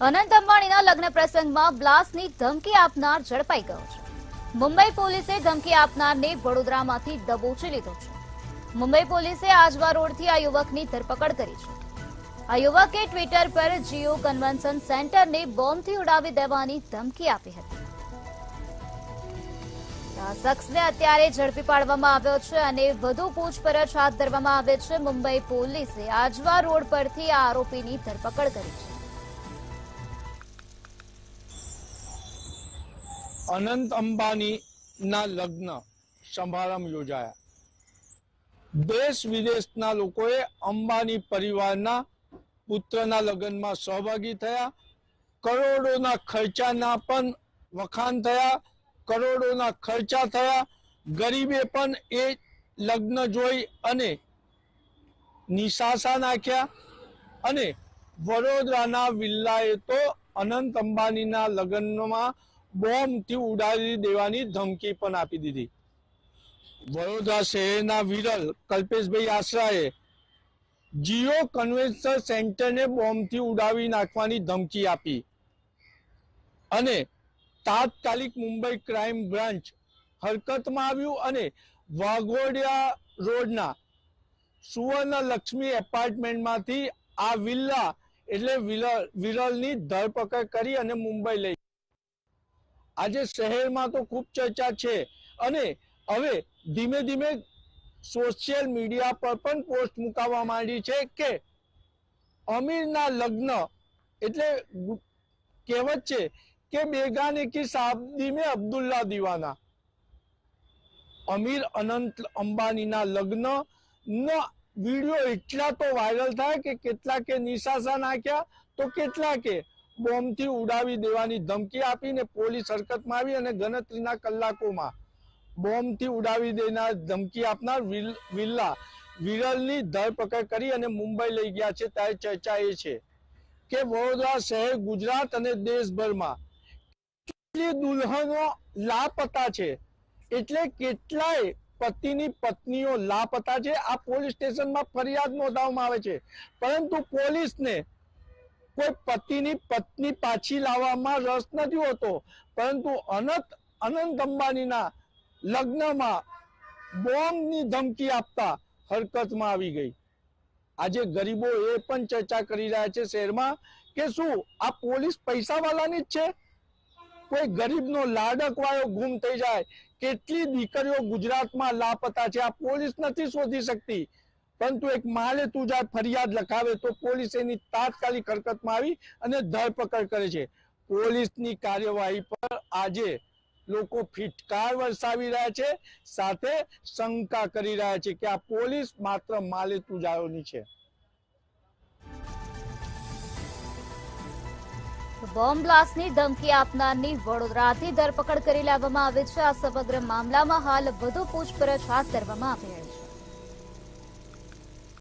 અનંત અંબાણીના લગ્ન પ્રસંગમાં બ્લાસ્ટની ધમકી આપનાર ઝડપાઈ ગયો છે. મુંબઈ પોલીસે ધમકી આપનારને વડોદરામાંથી દબોચી લીધો છે. મુંબઈ પોલીસે આજવા રોડથી આ યુવકની ધરપકડ કરી છે. આ યુવકે ટ્વિટર પર જીઓ કન્વેન્શન સેન્ટરને બોમ્બથી ઉડાવી દેવાની ધમકી આપી હતી. આ શખ્સને અત્યારે ઝડપી પાડવામાં આવ્યો છે અને વધુ પૂછપરછ હાથ ધરવામાં આવે છે. મુંબઈ પોલીસે આજવા રોડ પરથી આ આરોપીની ધરપકડ કરી છે. અનંત અંબાની ના લગ્ન સમારંભ યોજાયા. દેશ વિદેશના લોકોએ અંબાની પરિવારના પુત્રના લગ્નમાં સહભાગી થયા. કરોડોના ખર્ચાના પણ વખાણ થયા. કરોડોના ખર્ચા થયા. ગરીબે પણ એ લગ્ન જોઈ અને નિશાસા નાખ્યા અને વડોદરાના વિલ્લાએ તો અનંત અંબાનીના લગ્નમાં બોમ્બથી ઉડાડી દેવાની ધમકી પણ આપી દીધી. વડોદરા શહેરના વિરલ કલ્પેશભાઈ આશરાએ જીઓ કન્વેન્શન સેન્ટરને બોમ્બથી ઉડાવી નાખવાની ધમકી આપી. અને તાત્કાલિક મુંબઈ ક્રાઇમ બ્રાન્ચ હરકતમાં આવ્યું અને વાઘોડિયા રોડના સુવર્ણ લક્ષ્મી એપાર્ટમેન્ટમાંથી આ વિલ્લા એટલે વિરલ વિરલની ધરપકડ કરી અને મુંબઈ લઈ આજે શહેરમાં તો ખૂબ ચર્ચા છે અને હવે ધીમે ધીમે સોશિયલ મીડિયા પર પણ પોસ્ટ મુકાવવા માંડી છે કે અમીરના લગ્ન એટલે કહેવત છે કે બેગાને કી શાદી મેં અબ્દુલ્લા દીવાના. અમીર અનંત અંબાનીના લગ્ન વીડિયો એટલા તો વાયરલ થાય કે કેટલાકે નિશાસા નાખ્યા તો કેટલાકે બોમ્બથી ઉડાવી દેવાની ધમકી આપીને પોલીસ હરકતમાં આવી અને ગણતરીના કલાકોમાં બોમ્બથી ઉડાવી દેનાર ધમકી આપનાર વિલ- વિલ્લા વિરલની ધરપકડ કરી અને મુંબઈ લઈ ગયા છે. ત્યારે ચર્ચા એ છે કે વડોદરા શહેર, ગુજરાત અને દેશભરમાં કેટલી દુલ્હનો લાપતા છે? એટલે કેટલાય પતિની પત્નીઓ લાપતા છે. આ પોલીસ સ્ટેશનમાં ફરિયાદ નોંધાવવામાં આવે છે. પરંતુ પોલીસને કોઈ પતિની પત્ની પાછી લાવવામાં રસ નથી હોતો. પરંતુ અનંત અનંત અંબાણીના લગ્નમાં બોમ્બની ધમકી આપતા હરકતમાં આવી ગઈ. આજે ગરીબો એ પણ ચર્ચા કરી રહ્યા છે શહેરમાં કે શું આ પોલીસ પૈસાવાળાની જ છે? કોઈ ગરીબનો લાડક વાળો ગુમ થઈ જાય. કેટલી દીકરીઓ ગુજરાતમાં લાપતા છે? આ પોલીસ નથી શોધી શકતી. પરંતુ એક માલે તુજા ફરિયાદ લખાવે તો પોલીસ એની તાત્કાલિક હરકતમાં આવી અને ધરપકડ કરે છે. પોલીસની કાર્યવાહી પર આજે લોકો ફિટકાર વરસાવી રહ્યા છે, સાથે શંકા કરી રહ્યા છે કે આ પોલીસ માત્ર માલે તુજાઓની છે. બોમ્બ બ્લાસ્ટની ધમકી આપનારની વડોદરાથી ધરપકડ કરી લેવામાં આવી છે. આ સમગ્ર મામલામાં હાલ વધુ પૂછપરછ હાથ ધરવામાં આવી